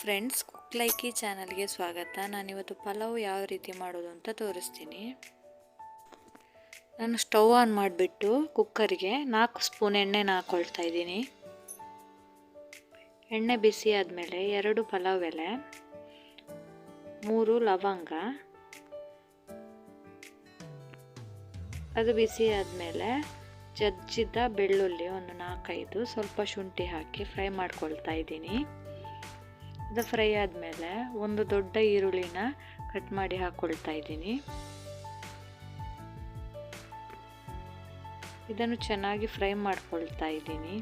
Friends cook ಲೈಕಿ ಚಾನಲ್ಗೆ ಸ್ವಾಗತ. ನಾನಿವತ್ತು ಪಲಾವ್ ಯಾವ ರೀತಿ ಮಾಡೋದು ಅಂತ ತೋರಿಸ್ತೀನಿ. ನಾನು ಸ್ಟವ್ ಆನ್ ಮಾಡಿಬಿಟ್ಟು ಕುಕ್ಕರ್ಗೆ ನಾಲ್ಕು ಸ್ಪೂನ್ ಎಣ್ಣೆನ ಹಾಕ್ಕೊಳ್ತಾ ಇದ್ದೀನಿ. ಎಣ್ಣೆ ಬಿಸಿ ಆದಮೇಲೆ ಎರಡು ಪಲಾವ್ ಎಲೆ, ಮೂರು ಲವಂಗ. ಅದು ಬಿಸಿ ಆದಮೇಲೆ ಜಜ್ಜಿದ್ದ ಬೆಳ್ಳುಳ್ಳಿ ಒಂದು ನಾಲ್ಕೈದು, ಸ್ವಲ್ಪ ಶುಂಠಿ ಹಾಕಿ ಫ್ರೈ ಮಾಡ್ಕೊಳ್ತಾ ಇದ್ದೀನಿ. ಅದು ಫ್ರೈ ಆದಮೇಲೆ ಒಂದು ದೊಡ್ಡ ಈರುಳ್ಳಿನ ಕಟ್ ಮಾಡಿ ಹಾಕ್ಕೊಳ್ತಾ ಇದ್ದೀನಿ. ಇದನ್ನು ಚೆನ್ನಾಗಿ ಫ್ರೈ ಮಾಡ್ಕೊಳ್ತಾ ಇದ್ದೀನಿ.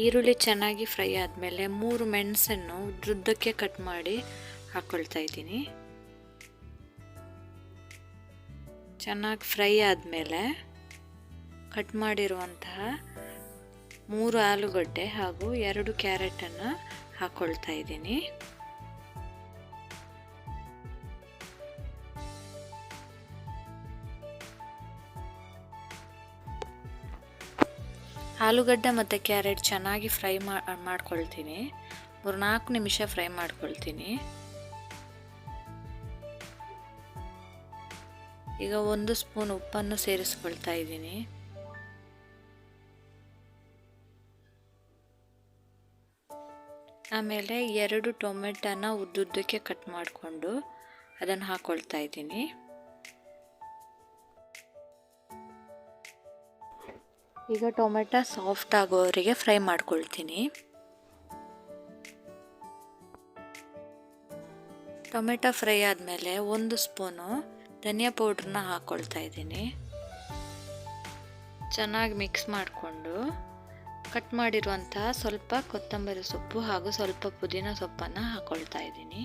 ಈರುಳ್ಳಿ ಚೆನ್ನಾಗಿ ಫ್ರೈ ಆದಮೇಲೆ ಮೂರು ಮೆಣಸನ್ನು ಉದ್ದುದ್ದಕ್ಕೆ ಕಟ್ ಮಾಡಿ ಹಾಕ್ಕೊಳ್ತಾ ಇದ್ದೀನಿ. ಚೆನ್ನಾಗಿ ಫ್ರೈ ಆದಮೇಲೆ ಕಟ್ ಮಾಡಿರುವಂತಹ ಮೂರು ಆಲೂಗಡ್ಡೆ ಹಾಗೂ ಎರಡು ಕ್ಯಾರೆಟನ್ನು ಹಾಕ್ಕೊಳ್ತಾ ಇದ್ದೀನಿ. ಆಲೂಗಡ್ಡೆ ಮತ್ತು ಕ್ಯಾರೆಟ್ ಚೆನ್ನಾಗಿ ಫ್ರೈ ಮಾಡ್ಕೊಳ್ತೀನಿ. ಮೂರು ನಾಲ್ಕು ನಿಮಿಷ ಫ್ರೈ ಮಾಡ್ಕೊಳ್ತೀನಿ. ಈಗ ಒಂದು ಸ್ಪೂನ್ ಉಪ್ಪನ್ನು ಸೇರಿಸ್ಕೊಳ್ತಾ ಇದ್ದೀನಿ. ಆಮೇಲೆ ಎರಡು ಟೊಮೆಟೊನ ಉದ್ದುದ್ದಕ್ಕೆ ಕಟ್ ಮಾಡಿಕೊಂಡು ಅದನ್ನು ಹಾಕ್ಕೊಳ್ತಾ ಇದ್ದೀನಿ. ಈಗ ಟೊಮೆಟೊ ಸಾಫ್ಟ್ ಆಗೋವರೆಗೆ ಫ್ರೈ ಮಾಡ್ಕೊಳ್ತೀನಿ. ಟೊಮೆಟೊ ಫ್ರೈ ಆದಮೇಲೆ ಒಂದು ಸ್ಪೂನು ಧನಿಯಾ ಪೌಡ್ರನ್ನ ಹಾಕ್ಕೊಳ್ತಾ ಇದ್ದೀನಿ. ಚೆನ್ನಾಗಿ ಮಿಕ್ಸ್ ಮಾಡಿಕೊಂಡು ಕಟ್ ಮಾಡಿರುವಂತಹ ಸ್ವಲ್ಪ ಕೊತ್ತಂಬರಿ ಸೊಪ್ಪು ಹಾಗೂ ಸ್ವಲ್ಪ ಪುದೀನ ಸೊಪ್ಪನ್ನು ಹಾಕೊಳ್ತಾ ಇದ್ದೀನಿ.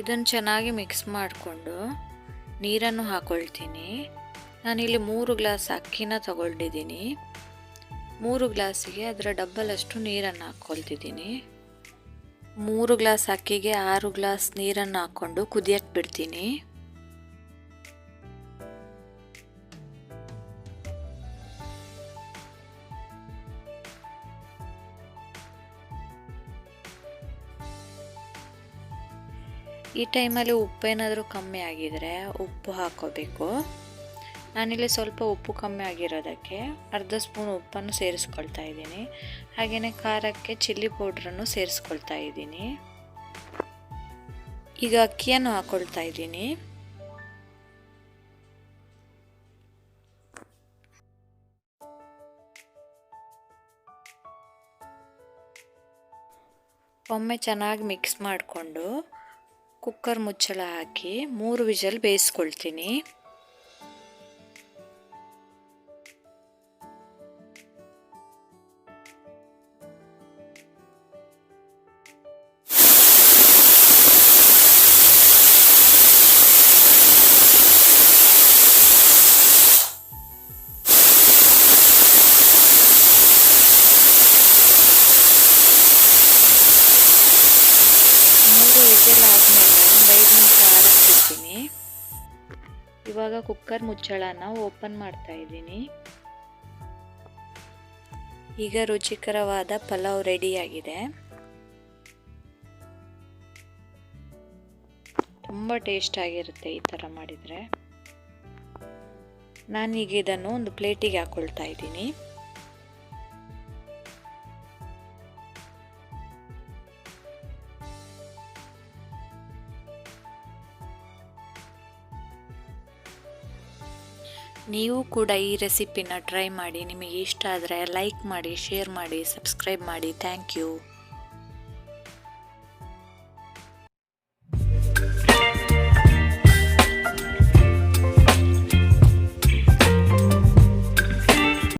ಇದನ್ನು ಚೆನ್ನಾಗಿ ಮಿಕ್ಸ್ ಮಾಡಿಕೊಂಡು ನೀರನ್ನು ಹಾಕೊಳ್ತೀನಿ. ನಾನಿಲ್ಲಿ ಮೂರು ಗ್ಲಾಸ್ ಅಕ್ಕಿನ ತಗೊಂಡಿದ್ದೀನಿ ಮೂರು ಗ್ಲಾಸಿಗೆ ಅದರ ಡಬ್ಬಲಷ್ಟು ನೀರನ್ನು ಹಾಕ್ಕೊಳ್ತಿದ್ದೀನಿ ಮೂರು ಗ್ಲಾಸ್ ಅಕ್ಕಿಗೆ ಆರು ಗ್ಲಾಸ್ ನೀರನ್ನು ಹಾಕ್ಕೊಂಡು ಕುದಿಯಕ್ಕೆ ಬಿಡ್ತೀನಿ. ಈ ಟೈಮಲ್ಲಿ ಉಪ್ಪೇನಾದರೂ ಕಮ್ಮಿ ಆಗಿದರೆ ಉಪ್ಪು ಹಾಕೋಬೇಕು. ನಾನಿಲ್ಲಿ ಸ್ವಲ್ಪ ಉಪ್ಪು ಕಮ್ಮಿ ಆಗಿರೋದಕ್ಕೆ ಅರ್ಧ ಸ್ಪೂನ್ ಉಪ್ಪನ್ನು ಸೇರಿಸ್ಕೊಳ್ತಾ ಇದ್ದೀನಿ. ಹಾಗೆಯೇ ಖಾರಕ್ಕೆ ಚಿಲ್ಲಿ ಪೌಡ್ರನ್ನು ಸೇರಿಸ್ಕೊಳ್ತಾ ಇದ್ದೀನಿ. ಈಗ ಅಕ್ಕಿಯನ್ನು ಹಾಕ್ಕೊಳ್ತಾ ಇದ್ದೀನಿ. ಒಮ್ಮೆ ಚೆನ್ನಾಗಿ ಮಿಕ್ಸ್ ಮಾಡಿಕೊಂಡು ಕುಕ್ಕರ್ ಮುಚ್ಚಳ ಹಾಕಿ ಮೂರು ವಿಜಲ್ ಬೇಯಿಸ್ಕೊಳ್ತೀನಿ. ಇವಾಗ ಕುಕ್ಕರ್ ಮುಚ್ಚಳನ ಓಪನ್ ಮಾಡ್ತಾ ಇದ್ದೀನಿ. ಈಗ ರುಚಿಕರವಾದ ಪಲಾವ್ ರೆಡಿಯಾಗಿದೆ ತುಂಬ ಟೇಸ್ಟ್ ಆಗಿರುತ್ತೆ ಈ ಥರ ಮಾಡಿದರೆ. ನಾನೀಗ ಇದನ್ನು ಒಂದು ಪ್ಲೇಟಿಗೆ ಹಾಕ್ಕೊಳ್ತಾ ಇದ್ದೀನಿ. ನೀವು ಕೂಡ ಈ ರೆಸಿಪಿನ ಟ್ರೈ ಮಾಡಿ. ನಿಮಗೆ ಇಷ್ಟ ಆದರೆ ಲೈಕ್ ಮಾಡಿ, ಶೇರ್ ಮಾಡಿ, ಸಬ್ಸ್ಕ್ರೈಬ್ ಮಾಡಿ. Thank you.